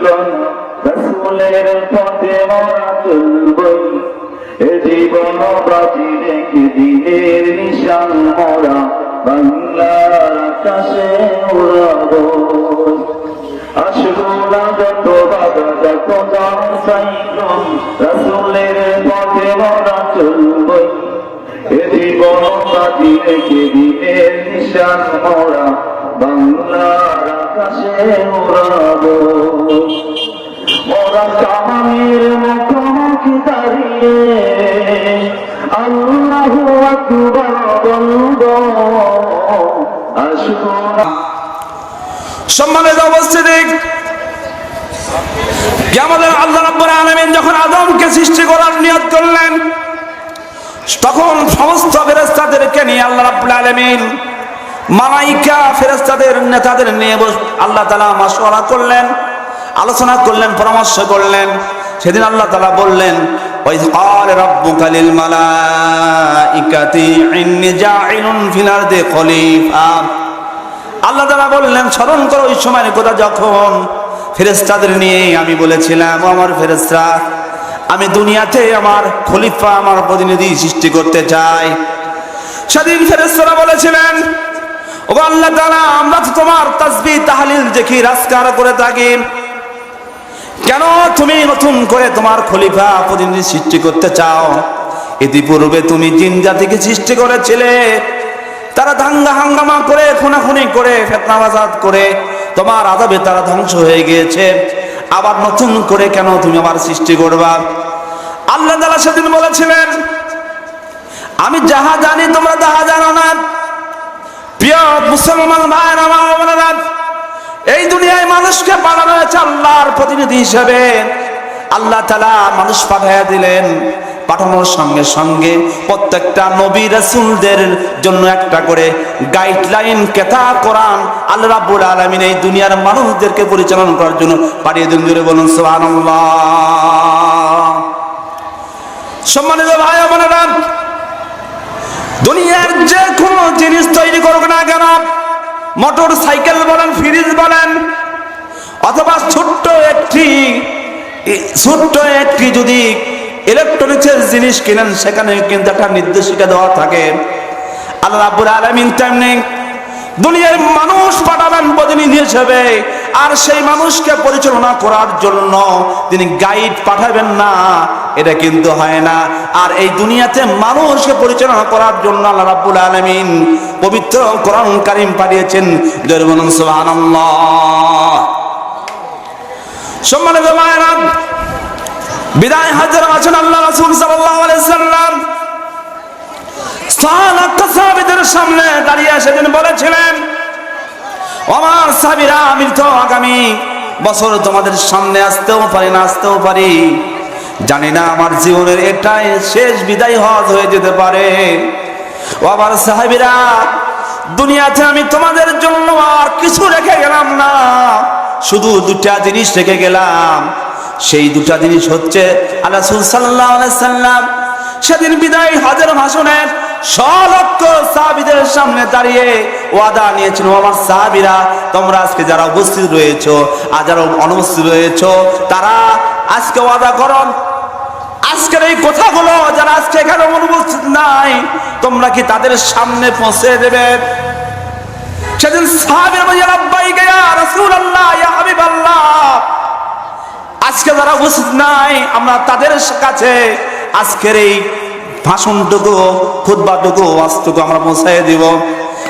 ব্যতিক্রম রসুলের পথে মোরা চলবই। এ জীবন বাজি রেখে দিনের নিশান মোরা। বাংলার আকাশে উড়াবো। আসব না যত বাধা, যত দাম সাইক্রম রসুলের পথে মোরা চলবই। এ জীবন বাজি রেখে দিনের নিশান মোরা। বাংলার আকাশে উড়াবো। মোরা কামানের মুখোমুখি দাঁড়িয়ে আল্লাহু আকবার বলব, আসব সম্মানিত উপস্থিতি আমাদের আল্লাহ রাব্বুল আলামিন যখন আদমকে সৃষ্টি করার নিয়ত করলেন, তখন সমস্ত ফেরেশতাদেরকে নিয়ে আল্লাহ রাব্বুল আলামিন মালাইকা ফেরেশতাদের নেতাদের নিয়ে আল্লাহ তাআলা মাশওয়ারা করলেন। আলোচনা করলেন, পরামর্শ করলেন। সেদিন আল্লাহ তালা বললেন ক্বাল রাব্বুকা লিল মালাইকাতি, ইন্নী জাইলুন ফিল আরদি আল্লাহ তাআলা বললেন, স্মরণ করো ওই সময়ের কথা যখন ফেরেশতাদের নিয়ে আমি বলেছিলাম আমার ফেরেশতা, আমি দুনিয়াতে আমার খলিফা, আমার প্রতিনিধি সৃষ্টি করতে চাই। সেদিন ফেরেশতারা বলেছিলেন ও আল্লাহ তাআলা, আমরা তো তোমার তাসবিহ, তাহলিল দেখি রাজকার করে থাকি। কেন তুমি নতুন করে তোমার খলিফা প্রতিনিধি সৃষ্টি করতে চাও? ইতিপূর্বে তুমি জিন জাতিকে সৃষ্টি করেছিলে। তারা দাঙ্গা হাঙ্গামা করে, খুনাখুনি করে, ফেতনা বাজাদ করে তোমার আদাবে তারা ধ্বংস হয়ে গিয়েছে। আবার নতুন করে কেন তুমি আমার সৃষ্টি করবা? আল্লাহ তালা সেদিন বলেছিলেন, আমি যাহা জানি তোমরা তাহা জানো না। প্রিয় মুসলমান ভাইয়ের আমার এই দুনিয়ায় মানুষকে পাঠানো হয়েছে আল্লাহর প্রতিনিধি হিসেবে। আল্লাহ তালা মানুষ পাঠাইয়া দিলেন, পাঠানোর সঙ্গে সঙ্গে প্রত্যেকটা নবী রাসূলদের জন্য একটা করে গাইডলাইন কেতা, কোরআন আল্লাহ রাব্বুল আলামিন এই দুনিয়ার মানুষদেরকে পরিচালনা করার জন্য পাঠিয়ে দিন জুড়ে বলুন, সুবহানাল্লাহ। সম্মানিত ভাই বোনেরা, দুনিয়ার যে কোনো জিনিস তৈরি করুক না কেন মোটর সাইকেল বলেন, ফ্রিজ বলেন, অথবা ছোট্ট একটি ছোট্ট একটি যদি ইলেকট্রনিক্সের জিনিস কিনেন, সেখানে কিন্তু একটা নির্দেশিকা দেওয়া থাকে। আল্লাহ রাব্বুল আলামিন তেমনি দুনিয়ার মানুষ পাঠাবেন প্রতিনিধি হিসেবে, আর সেই মানুষকে পরিচালনা করার জন্য তিনি গাইড পাঠাবেন না, এটা কিন্তু হয় না। আর এই দুনিয়াতে মানুষকে পরিচালনা করার জন্য আল্লাহ রাব্বুল আলামিন পবিত্র কোরআন কারীম পাঠিয়েছেন। সুবহানাল্লাহ। সম্মানিত মায়েরা বিদায় হাজার আছেন আল্লাহ রাসূল সাল্লাল্লাহু সাল্লাম। সামনে দাঁড়িয়ে সেদিন বলেছিলেন, আমার সাবিরা আমি তো আগামী বছর তোমাদের সামনে আসতেও পারি না, আসতেও পারি। জানি না আমার জীবনের এটাই শেষ বিদায় হজ হয়ে যেতে পারে। ও আমার সাহাবিরা, দুনিয়াতে আমি তোমাদের জন্য আর কিছু রেখে গেলাম না। শুধু দুটা জিনিস রেখে গেলাম। সেই দুটা জিনিস হচ্ছে আল্লাহ সাল্লাহ সাল্লাম সেদিন বিদায় হজের ভাষণে সলক্ষ সাহাবিদের সামনে দাঁড়িয়ে ওয়াদা নিয়েছিল আমার সাহাবিরা, তোমরা আজকে যারা উপস্থিত রয়েছো আর যারা অনুপস্থিত রয়েছো, তারা আজকে ওয়াদা করো আজকের এই কথাগুলো যারা আজকে এখানে অনুপস্থিত নাই, তোমরা কি তাদের সামনে পৌঁছে দেবে? সেদিন সাহাবীরা বলে রাব্বাই গয়া রাসূলুল্লাহ, ইয়া হাবিবাল্লাহ। আজকে যারা উপস্থিত নাই, আমরা তাদের কাছে আজকের এই ভাষণটুকু খুদবাটুকু ওয়াজটুকু আমরা পৌঁছাই দিব।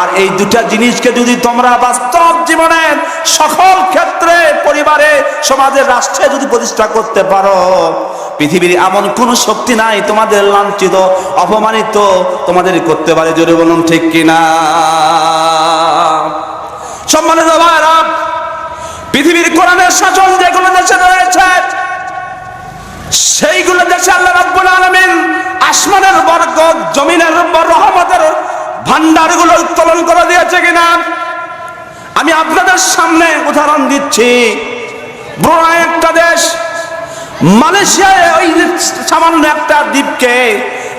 আর এই দুটা জিনিসকে যদি তোমরা বাস্তব জীবনে সকল ক্ষেত্রে, পরিবারে, সমাজে, রাষ্ট্রে যদি প্রতিষ্ঠা করতে পারো, পৃথিবীর এমন কোন শক্তি নাই তোমাদের লাঞ্ছিত, অপমানিত তোমাদের করতে পারে। জোরে বলুন ঠিক কিনা? সম্মানিত পৃথিবীর কোরআনের শাসন যেগুলো দেশে রয়েছে, সেইগুলো দেশে আল্লাহ রাব্বুল আলামিন আসমানের বরকত, জমিনের রহমতের ভান্ডারগুলো দিয়েছে কিনা আমি আপনাদের সামনে উদাহরণ দিচ্ছি। ব্রুনাই একটা দেশ, মালয়েশিয়ায় ওই সামান্য একটা দ্বীপকে,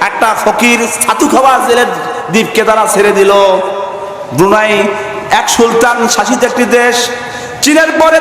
একটা ফকির ছাতু খাওয়া জেলের দ্বীপকে তারা ছেড়ে দিল। ব্রুনাই এক সুলতান শাসিত একটি দেশ, চীনের পরে